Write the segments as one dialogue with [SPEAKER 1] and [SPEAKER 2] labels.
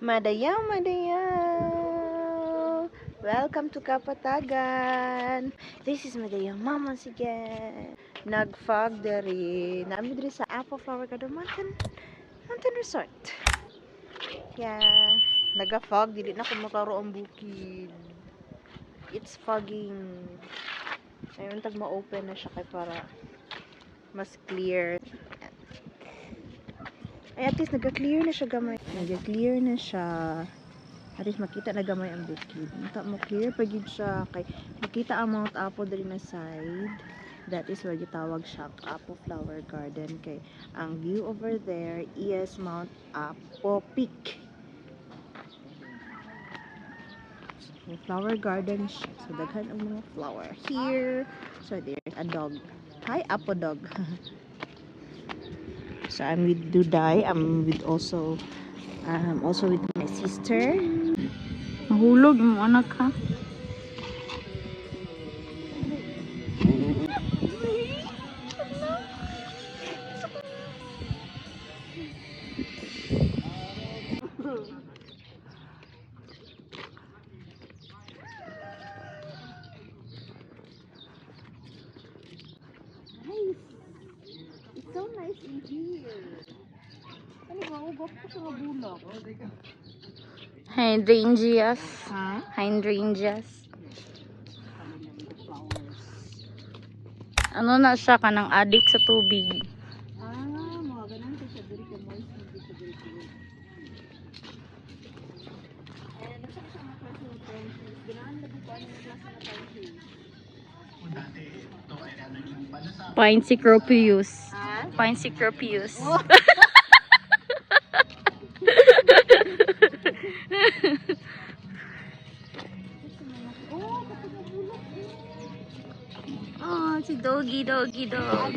[SPEAKER 1] Madayaw, Madayaw! Welcome to Kapatagan! This is Madayaw Mamas again! Nag-fog diri. Namin diri sa Apple Flower Garden Mountain, Mountain Resort. Yeah, naga-fog. Dili na ko makaro ang bukid. It's fogging. Ayun, tag ma-open na siya kay para mas clear. Ay, at least nagka-clear na siya gamay. Nagka-clear na siya. At least makita na gamay ang bukid. Mata mo clear pa gid siya kay makita ang Mount Apo diri na side. That is where gitawag siyang Apo Flower Garden kay ang view over there is Mount Apo Peak. May flower garden siya. So, daghan ang mga flower here. So, there's a dog. Hi, Apo dog. So I'm with Duday. I'm with also um also with my sister.
[SPEAKER 2] Mahulog yung anak ha.
[SPEAKER 1] Nice. It's so nice in here. Ano ba? Ugap ko sa bulak.
[SPEAKER 2] Hydrangeas.
[SPEAKER 1] Ha?
[SPEAKER 2] Hydrangeas. Ano na siya kanang adik sa tubig.
[SPEAKER 1] Ah, mga ganun ko sa diri ka moist hindi sa diri ko. Eh, nasa sa mga klase ng pencils. Ginaan na bukuan ng klase na pencils.
[SPEAKER 2] Pinecropius.
[SPEAKER 1] Ha?
[SPEAKER 2] Pinecropius.
[SPEAKER 1] Oh.
[SPEAKER 2] Si Doggy, Doggy, Dog.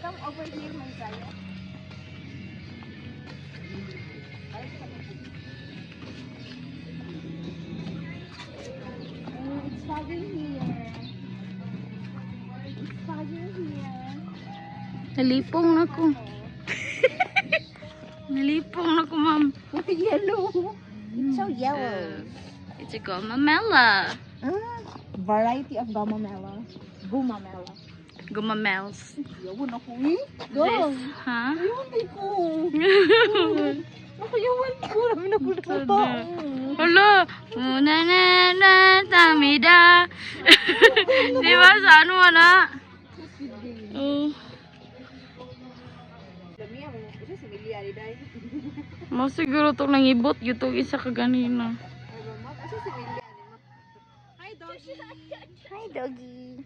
[SPEAKER 1] Come over here, my Zaya. Oh, it's fogging here.
[SPEAKER 2] Nalipong na ko. Nalipong na ko, ma'am.
[SPEAKER 1] Yellow. It's so yellow.
[SPEAKER 2] It's a gomamela.
[SPEAKER 1] Ah, variety of gumamela. Gumamela.
[SPEAKER 2] Gumamels.
[SPEAKER 1] Yawan ako eh. Go.
[SPEAKER 2] This,
[SPEAKER 1] ay ko. Ako yawan ko. Namin ako nakata.
[SPEAKER 2] Hala, una na na tamida. Di ba sa ano wala? Oh,
[SPEAKER 1] isa si
[SPEAKER 2] mo siguro to nangibot yuto isa ka ganina.
[SPEAKER 1] Hi, doggy.
[SPEAKER 2] Hi, doggy.